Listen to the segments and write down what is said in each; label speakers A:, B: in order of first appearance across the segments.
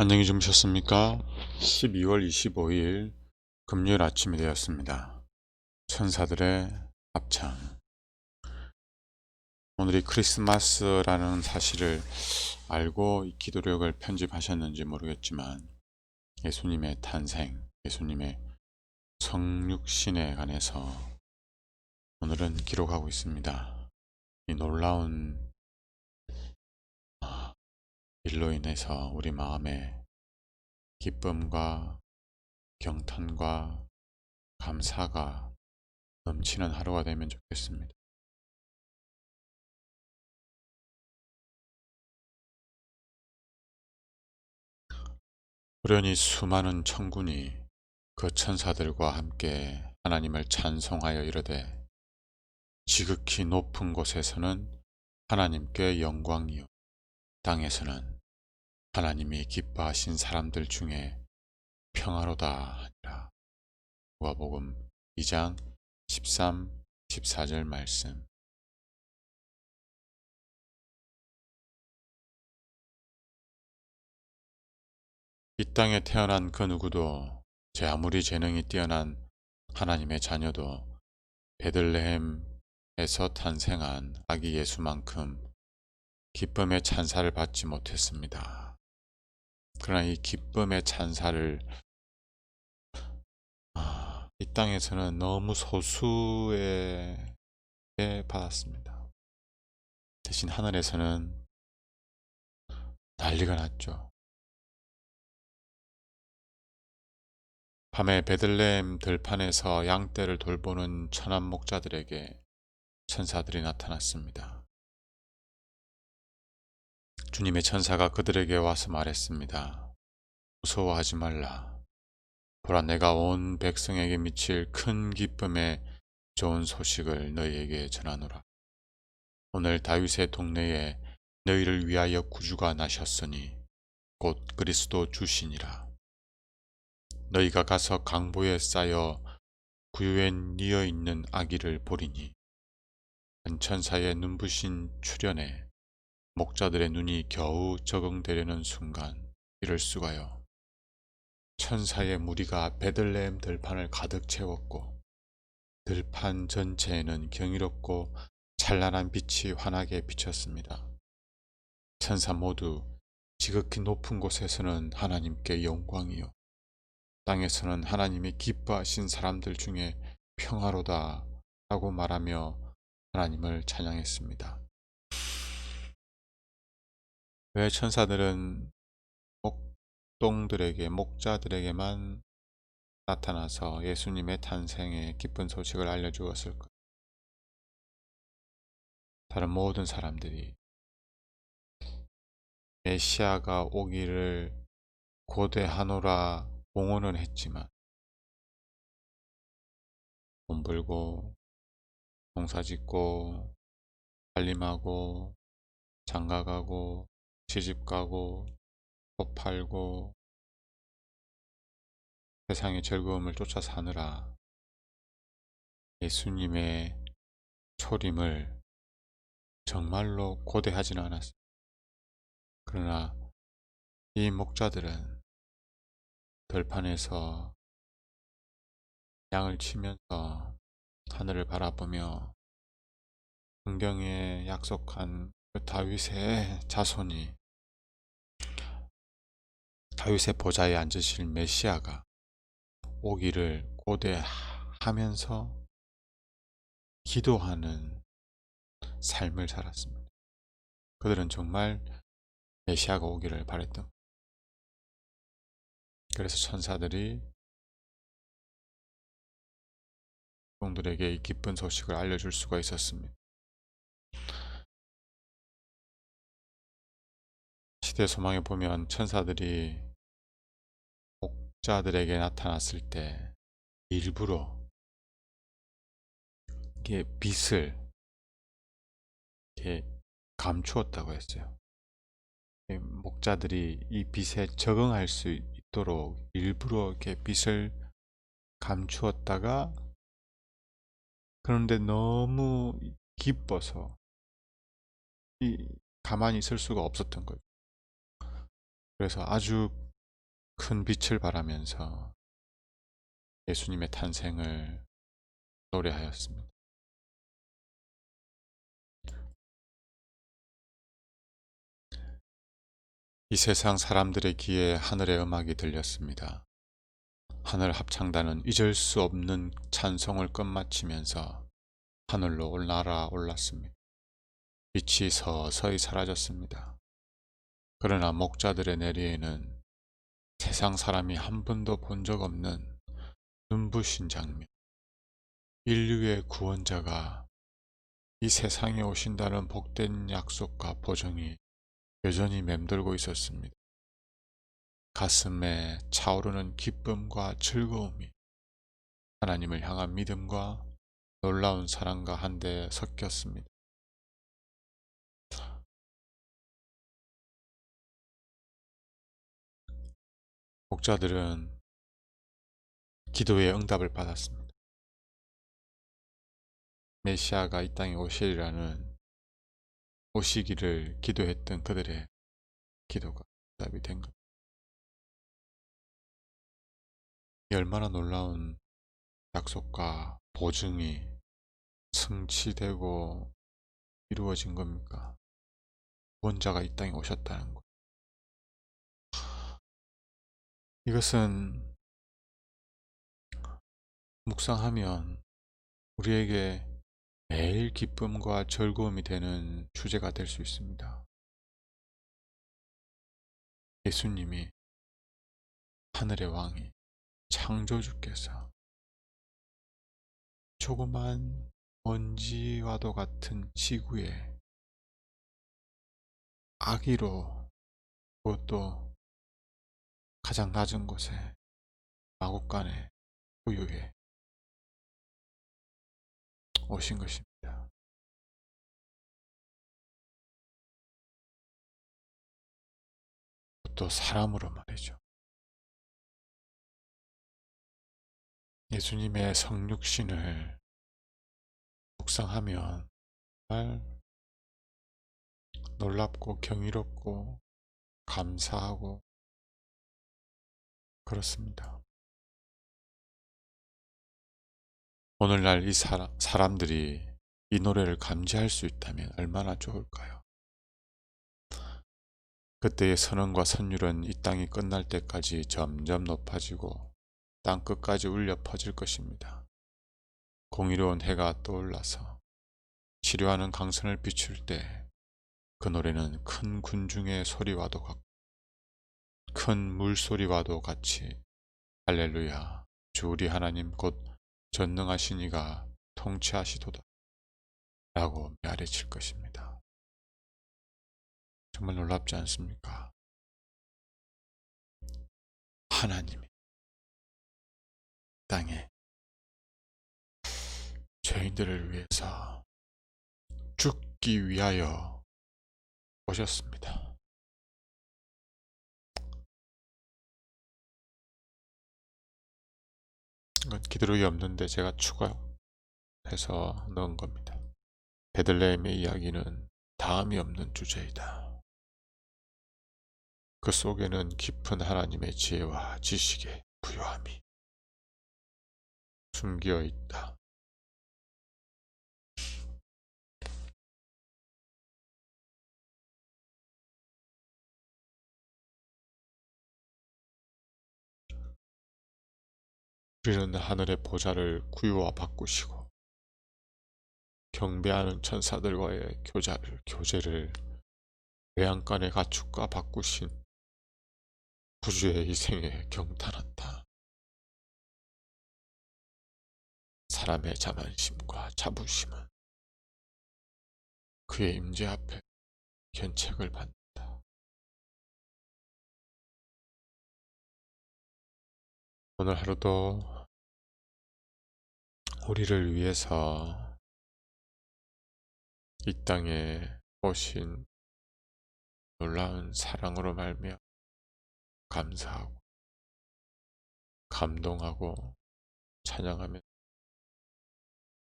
A: 안녕히 주무셨습니까? 12월 25일 금요일 아침이 되었습니다. 천사들의 합창. 오늘이 크리스마스라는 사실을 알고 이 기도력을 편집하셨는지 모르겠지만 예수님의 탄생, 예수님의 성육신에 관해서 오늘은 기록하고 있습니다. 이 놀라운 일로 인해서 우리 마음에 기쁨과 경탄과 감사가 넘치는 하루가 되면 좋겠습니다. 호련히 수많은 천군이 그 천사들과 함께 하나님을 찬송하여 이르되 지극히 높은 곳에서는 하나님께 영광이요 땅에서는 하나님이 기뻐하신 사람들 중에 평화로다 하니라. 누가복음 2장 13, 14절 말씀. 이 땅에 태어난 그 누구도 제 아무리 재능이 뛰어난 하나님의 자녀도 베들레헴에서 탄생한 아기 예수만큼 기쁨의 찬사를 받지 못했습니다. 그러나 이 기쁨의 찬사를 아, 이 땅에서는 너무 소수에 받았습니다. 대신 하늘에서는 난리가 났죠. 밤에 베들레헴 들판에서 양떼를 돌보는 천한 목자들에게 천사들이 나타났습니다. 주님의 천사가 그들에게 와서 말했습니다. 무서워하지 말라. 보라 내가 온 백성에게 미칠 큰 기쁨의 좋은 소식을 너희에게 전하노라. 오늘 다윗의 동네에 너희를 위하여 구주가 나셨으니 곧 그리스도 주시니라. 너희가 가서 강보에 쌓여 구유에 뉘어 있는 아기를 보리니 은천사의 눈부신 출현에 목자들의 눈이 겨우 적응되려는 순간 이럴 수가요. 천사의 무리가 베들레헴 들판을 가득 채웠고 들판 전체에는 경이롭고 찬란한 빛이 환하게 비쳤습니다. 천사 모두 지극히 높은 곳에서는 하나님께 영광이요. 땅에서는 하나님이 기뻐하신 사람들 중에 평화로다 라고 말하며 하나님을 찬양했습니다. 왜 천사들은 목동들에게 목자들에게만 나타나서 예수님의 탄생의 기쁜 소식을 알려주었을까? 다른 모든 사람들이 메시아가 오기를 고대하노라 공언은 했지만 돈 벌고 농사 짓고 살림하고 장가가고 시집 가고 법 팔고 세상의 즐거움을 쫓아 사느라 예수님의 초림을 정말로 고대하지는 않았습니다. 그러나 이 목자들은 들판에서 양을 치면서 하늘을 바라보며 성경에 약속한 그 다윗의 자손이 다윗의 보좌에 앉으실 메시아가 오기를 고대하면서 기도하는 삶을 살았습니다. 그들은 정말 메시아가 오기를 바랬던 그래서 천사들이 종들에게 이 기쁜 소식을 알려줄 수가 있었습니다. 시대 소망에 보면 천사들이 목자들에게 나타났을 때 일부러 이게 빛을 이렇게 감추었다고 했어요. 목자들이 이 빛에 적응할 수 있도록 일부러 이렇게 빛을 감추었다가 그런데 너무 기뻐서 이 가만히 있을 수가 없었던 거예요. 그래서 아주 큰 빛을 발하면서 예수님의 탄생을 노래하였습니다. 이 세상 사람들의 귀에 하늘의 음악이 들렸습니다. 하늘 합창단은 잊을 수 없는 찬송을 끝마치면서 하늘로 올라라 올랐습니다. 빛이 서서히 사라졌습니다. 그러나 목자들의 내리에는 세상 사람이 한 번도 본 적 없는 눈부신 장면, 인류의 구원자가 이 세상에 오신다는 복된 약속과 보정이 여전히 맴돌고 있었습니다. 가슴에 차오르는 기쁨과 즐거움이 하나님을 향한 믿음과 놀라운 사랑과 한데 섞였습니다. 목자들은 기도의 응답을 받았습니다. 메시아가 이 땅에 오시리라는 오시기를 기도했던 그들의 기도가 응답이 된 것. 이 얼마나 놀라운 약속과 보증이 성취되고 이루어진 겁니까? 원자가 이 땅에 오셨다는 것. 이것은 묵상하면 우리에게 매일 기쁨과 즐거움이 되는 주제가 될 수 있습니다. 예수님이 하늘의 왕이 창조주께서 조그만 먼지와도 같은 지구에 아기로 그것도 가장 낮은 곳에 마국간에 부유해 오신 것입니다. 또 사람으로 말이죠. 예수님의 성육신을 묵상하면 정말 놀랍고 경이롭고 감사하고 그렇습니다. 오늘날 이 사람, 사람들이 이 노래를 감지할 수 있다면 얼마나 좋을까요? 그때의 선언과 선율은 이 땅이 끝날 때까지 점점 높아지고 땅 끝까지 울려 퍼질 것입니다. 공의로운 해가 떠올라서 치료하는 강선을 비출 때 그 노래는 큰 군중의 소리와도 같고 큰 물소리와도 같이 할렐루야 주 우리 하나님 곧 전능하신 이가 통치하시도다 라고 메아리칠 것입니다. 정말 놀랍지 않습니까? 하나님이 땅에 죄인들을 위해서 죽기 위하여 오셨습니다. 이건 기드록이 없는데 제가 추가해서 넣은 겁니다. 베들레헴의 이야기는 다음이 없는 주제이다. 그 속에는 깊은 하나님의 지혜와 지식의 부요함이 숨겨 있다. 우리는 하늘의 보좌를 구유와 바꾸시고 경배하는 천사들과의 교자를, 교제를 외양간의 가축과 바꾸신 구주의 희생에 경탄한다. 사람의 자만심과 자부심은 그의 임재 앞에 견책을 받는다. 오늘 하루도 우리를 위해서 이 땅에 오신 놀라운 사랑으로 말며 감사하고 감동하고 찬양하며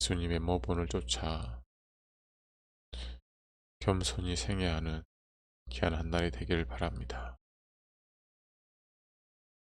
A: 예수님의 모본을 쫓아 겸손히 생애하는 귀한 한 날이 되기를 바랍니다.